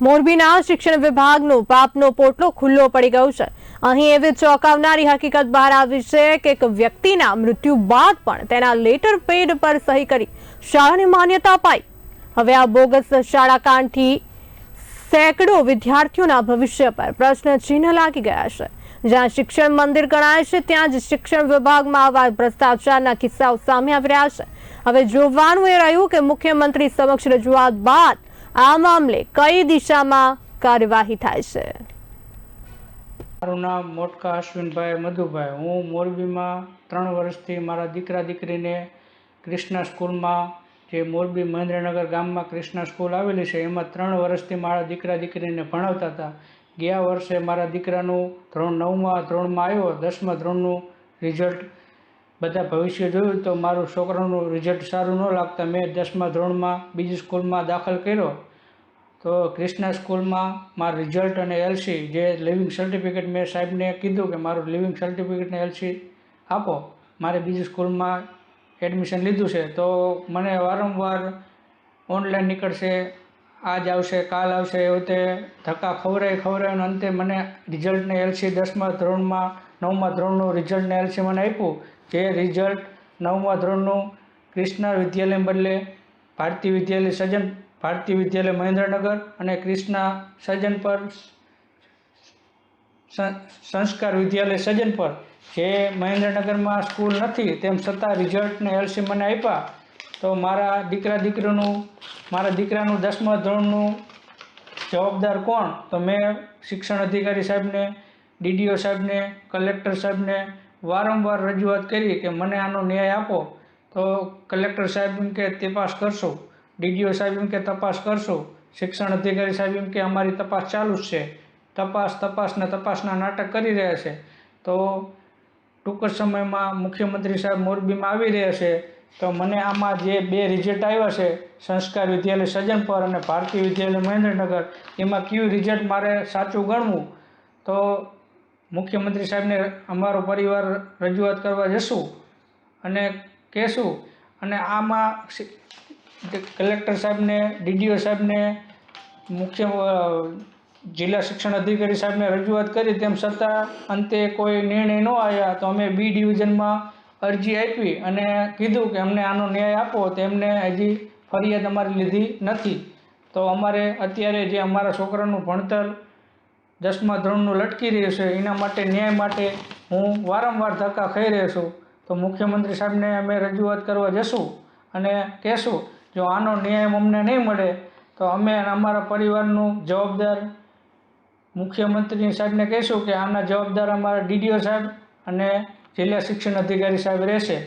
મોરબીના શિક્ષણ વિભાગનો પાપનો પોટલો ખુલ્લો પડી ગયો છે. અહીં એવી ચોંકાવનારી હકીકત બહાર આવી છે કે એક વ્યક્તિના મૃત્યુ બાદ પણ તેના લેટર પેડ પર સહી કરી શાળાને માન્યતા અપાઈ. હવે આ બોગસ શાળા કાંડથી સેંકડો વિદ્યાર્થીઓના ભવિષ્ય પર પ્રશ્ન ચિહ્ન લાગી ગયા છે. જ્યાં શિક્ષણ મંદિર ગણાય છે, ત્યાં જ શિક્ષણ વિભાગમાં આવા ભ્રષ્ટાચારના કિસ્સાઓ સામે આવી રહ્યા છે. હવે જોવાનું એ રહ્યું કે મુખ્યમંત્રી સમક્ષ રજૂઆત બાદ આ મામલે કઈ દિશામાં કાર્યવાહી થાય છે? મારું નામ મોટકા અશ્વિનભાઈ મધુભાઈ. હું મોરબીમાં ત્રણ વર્ષથી મારા દીકરા દીકરીને ક્રિષ્ના સ્કૂલમાં, જે મોરબી મહેન્દ્રનગર ગામમાં ક્રિષ્ના સ્કૂલ આવેલી છે, એમાં ત્રણ વર્ષથી મારા દીકરા દીકરીને ભણાવતા હતા. ગયા વર્ષે મારા દીકરાનું ધોરણ નવમાં ધોરણમાં આવ્યો, દસમા ધોરણનું રિઝલ્ટ બધા ભવિષ્ય જોયું તો મારું છોકરાનું રિઝલ્ટ સારું ન લાગતા મેં દસમા ધોરણમાં બીજી સ્કૂલમાં દાખલ કર્યો. તો ક્રિષ્ના સ્કૂલમાં મારું રિઝલ્ટ અને એલસી જે લિવિંગ સર્ટિફિકેટ મેં સાહેબને કીધું કે મારું લિવિંગ સર્ટિફિકેટ એલસી આપો. મારે બીજી સ્કૂલમાં એડમિશન લીધું છે. તો મને વારંવાર ઓનલાઈન નીકળશે, આજ આવશે, કાલ આવશે, એવી તે ધક્કા ખવડાવી અને અંતે મને રિઝલ્ટને એલસી દસમા ધોરણમાં, નવમા ધોરણનું રિઝલ્ટને એલસી મને આપ્યું. જે રિઝલ્ટ નવમા ધોરણનું ક્રિષ્ના વિદ્યાલય બદલે ભારતીય વિદ્યાલય સજ્જન ભારતીય વિદ્યાલય મહેન્દ્રનગર અને ક્રિષ્ના સજ્જન પર સં- સંસ્કાર વિદ્યાલય સજ્જન પર. જે મહેન્દ્રનગરમાં સ્કૂલ નથી, તેમ છતાં રિઝલ્ટને એલસી મને આપ્યા. તો મારા દીકરા દીકરીનું, મારા દીકરાનું દસમા ધોરણનું જવાબદાર કોણ? તો મેં શિક્ષણ અધિકારી સાહેબને ડીડીઓ સાહેબને, કલેક્ટર સાહેબને વારંવાર રજૂઆત કરી કે મને આનો ન્યાય આપો. તો કલેક્ટર સાહેબ કે તપાસ કરશું. ડીડીઓ સાહેબ એમ કે તપાસ કરશું, શિક્ષણ અધિકારી સાહેબ એમ કે અમારી તપાસ ચાલુ જ છે. તપાસ તપાસને તપાસના નાટક કરી રહ્યા છે. તો ટૂંક જ સમયમાં મુખ્યમંત્રી સાહેબ મોરબીમાં આવી રહ્યા છે. તો મને આમાં જે બે રિઝલ્ટ આવ્યા છે, સંસ્કાર વિદ્યાલય સજ્જનપર અને ભારતીય વિદ્યાલય મહેન્દ્રનગર, એમાં કયું રિઝલ્ટ મારે સાચું ગણવું? તો મુખ્યમંત્રી સાહેબને અમારો પરિવાર રજૂઆત કરવા જશું અને કહેશું. અને આમાં કલેક્ટર સાહેબને, ડીડીઓ સાહેબને, મુખ્ય જિલ્લા શિક્ષણ અધિકારી સાહેબને રજૂઆત કરી તેમ છતાં અંતે કોઈ નિર્ણય ન આવ્યા. તો અમે બી ડિવિઝનમાં અરજી આપી અને કીધું કે અમને આનો ન્યાય આપો. તેમને હજી ફરિયાદ અમારી લીધી નથી. તો અમારે અત્યારે જે અમારા છોકરાનું ભણતર દસમા ધોરણનું લટકી રહ્યું છે, એના માટે ન્યાય માટે હું વારંવાર ધક્કા ખાઈ રહ્યો છું. તો મુખ્યમંત્રી સાહેબને અમે રજૂઆત કરવા જશું અને કહેશું જો આનો ન્યાય અમને નહીં મળે, તો અમે અમારા પરિવારનું જવાબદાર મુખ્યમંત્રી સાહેબને કહીશું કે આના જવાબદાર અમારા ડીડીઓ સાહેબ અને જિલ્લા શિક્ષણ અધિકારી સાહેબ રહેશે.